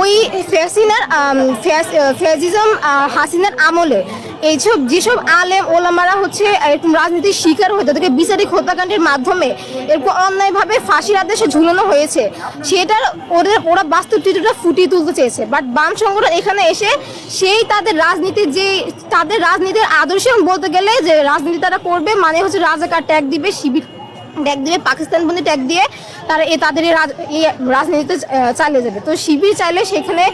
ওই ফ্যাসিনার ফ্যাসিজম হাসিনার আমলে এইসব যেসব আলেম, ওলামারা হচ্ছে, এরকম রাজনীতির শিকার হয়ে তাদেরকে বিচারিক হত্যাকাণ্ডের মাধ্যমে এরকম অন্যায়ভাবে ফাঁসির আদেশে ঝুলানো হয়েছে, সেটার ওদের, ওরা বাস্তব চিত্রটা ফুটিয়ে তুলতে চেয়েছে। বাট বাম সংগঠন এখানে এসে সেই তাদের রাজনীতির যে, তাদের রাজনীতির আদর্শ বলতে গেলে যে রাজনীতি তারা করবে মানে হচ্ছে রাজাকার ট্যাগ দিবে, শিবির ট্যাগ পাকিস্তান বন্ধু ট্যাগ দিয়ে তারা এ তাদের এই রাজনীতিতে চালিয়ে যাবে। তো শিবির চাইলে সেখানে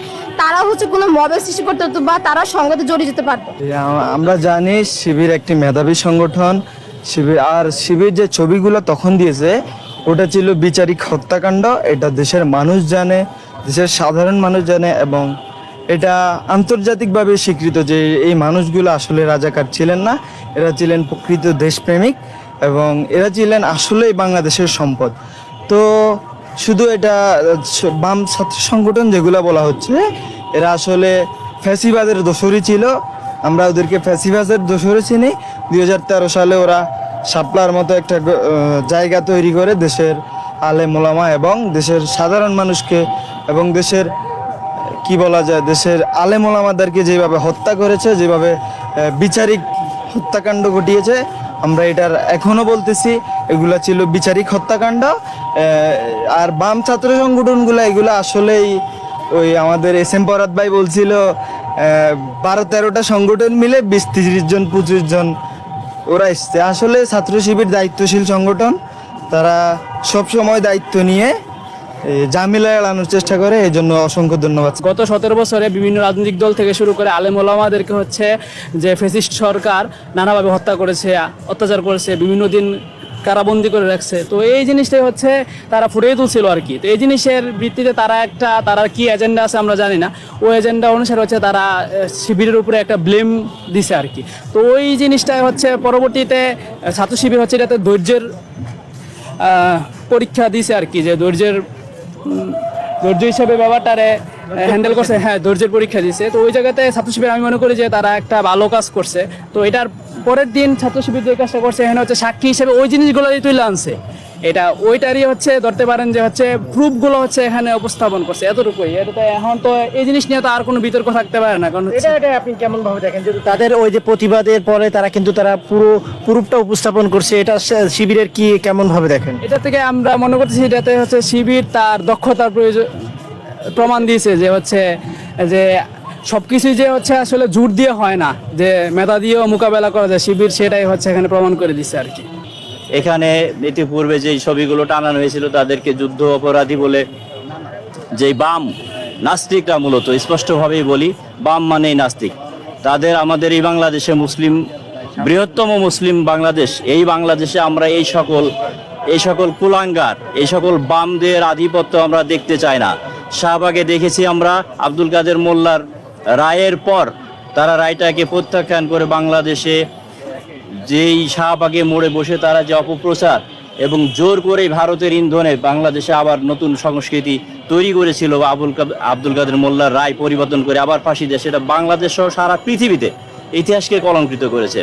তারা হচ্ছে কোনো মবের সৃষ্টি করতে হতো বা তারা সংঘাতে জড়িয়ে যেতে পারতো। আমরা জানি শিবির একটি মেধাবী সংগঠন। শিবির, আর শিবির যে ছবিগুলো তখন দিয়েছে, ওটা ছিল বিচারিক হত্যাকাণ্ড। এটা দেশের মানুষ জানে, দেশের সাধারণ মানুষ জানে এবং এটা আন্তর্জাতিকভাবে স্বীকৃত যে এই মানুষগুলো আসলে রাজাকার ছিলেন না। এরা ছিলেন প্রকৃত দেশপ্রেমিক। এবং এরা ছিলেন আসলেই বাংলাদেশের সম্পদ। তো শুধু এটা, বাম ছাত্র সংগঠন যেগুলো বলা হচ্ছে, এরা আসলে ফ্যাসিবাদের দোসরই ছিল। আমরা ওদেরকে ফ্যাসিবাদের দোসরে চিনি। দু হাজার তেরো সালে ওরা সাপলার মতো একটা জায়গা তৈরি করে দেশের আলে মোলামা এবং দেশের সাধারণ মানুষকে এবং দেশের, কি বলা যায়, দেশের আলে মোলামাদেরকে যেভাবে হত্যা করেছে, যেভাবে বিচারিক হত্যাকাণ্ড ঘটিয়েছে আমরা এটার এখনও বলতেছি, এগুলা ছিল বিচারিক হত্যাকাণ্ড আর বাম ছাত্র সংগঠনগুলো এগুলো আসলেই ওই আমাদের এস এম পরাত ভাই বলছিল বারো তেরোটা সংগঠন মিলে বিশ তিরিশ জন, পঁচিশ জন ওরা এসছে। আসলে ছাত্র শিবির দায়িত্বশীল সংগঠন, তারা সব সময় দায়িত্ব নিয়ে জামিলা এড়ানোর চেষ্টা করে, এই জন্য অসংখ্য ধন্যবাদ। গত সতেরো বছরে বিভিন্ন রাজনৈতিক দল থেকে শুরু করে আলেম ওলামাদেরকে হচ্ছে যে ফেসিস্ট সরকার নানাভাবে হত্যা করেছে, অত্যাচার করেছে, বিভিন্ন দিন কারাবন্দি করে রাখছে। তো এই জিনিসটাই হচ্ছে তারা ফুটিয়ে তুলছিল আর কি। তো এই জিনিসের ভিত্তিতে তারা একটা, তারা কি এজেন্ডা আছে আমরা জানি না। ওই এজেন্ডা অনুসারে হচ্ছে তারা শিবিরের উপরে একটা ব্লেম দিছে আর কি। তো ওই জিনিসটাই হচ্ছে পরবর্তীতে, ছাত্র শিবির হচ্ছে এটাতে ধৈর্যের পরীক্ষা দিছে আর কি, যে ধৈর্যের ধৈর্য হিসেবে ব্যাপারটারে হ্যান্ডেল করছে। হ্যাঁ ধৈর্যের পরীক্ষা দিছে। তো ওই জায়গাতে ছাত্র শিবির আমি মনে করি যে তারা একটা ভালো কাজ করছে। তো এটার পরের দিন ছাত্র শিবির যে কাজটা করছে, এখানে হচ্ছে সাক্ষী হিসেবে ওই জিনিসগুলো তুলে আনছে। এটা ওইটারই হচ্ছে ধরতে পারেন যে হচ্ছে প্রুফগুলো হচ্ছে এখানে উপস্থাপন করছে এতটুকুই। এটা তো এখন তো এই জিনিস নিয়ে তো আর কোনো বিতর্ক থাকতে পারে না কারণ এটা এটা আপনি কেমন ভাবে দেখেন? যে তাদের ওই যে প্রতিবাদের পরে তারা কিন্তু তারা পুরো প্রুফটা উপস্থাপন করছে এটা শিবিরের কি কেমন ভাবে দেখেন? এটা থেকে আমরা মনে করতেছি এটাতে হচ্ছে শিবির তার দক্ষতার প্রয়োজন প্রমাণ দিয়েছে যে হচ্ছে যে সব কিছুই যে হচ্ছে আসলে জোর দিয়ে হয় না যে মেধা দিয়েও মোকাবেলা করা যায় শিবির সেটাই হচ্ছে এখানে প্রমাণ করে দিচ্ছে আর কি। এখানে ইতিপূর্বে যেই ছবিগুলো টানানো হয়েছিল, তাদেরকে যুদ্ধ অপরাধী বলে যেই বাম নাস্তিকরা মূলত, স্পষ্টভাবেই বলি, বাম মানেই নাস্তিক। তাদের আমাদের এই বাংলাদেশে মুসলিম, বৃহত্তম মুসলিম বাংলাদেশ, এই বাংলাদেশে আমরা এই সকল এই সকল কুলাঙ্গার, এই সকল বামদের আধিপত্য আমরা দেখতে চাই না। শাহবাগে দেখেছি আমরা আব্দুল কাদের মোল্লার রায়ের পর তারা রায়টাকে প্রত্যাখ্যান করে বাংলাদেশে যেই শাহবাগে মোড়ে বসে তারা যে অপপ্রচার এবং জোর করে ভারতের ইন্ধনে বাংলাদেশে আবার নতুন সংস্কৃতি তৈরি করেছিল আবুল আব্দুল কাদের মোল্লার রায় পরিবর্তন করে আবার ফাঁসি দেয়, সেটা বাংলাদেশ সহ সারা পৃথিবীতে ইতিহাসকে কলঙ্কৃত করেছে।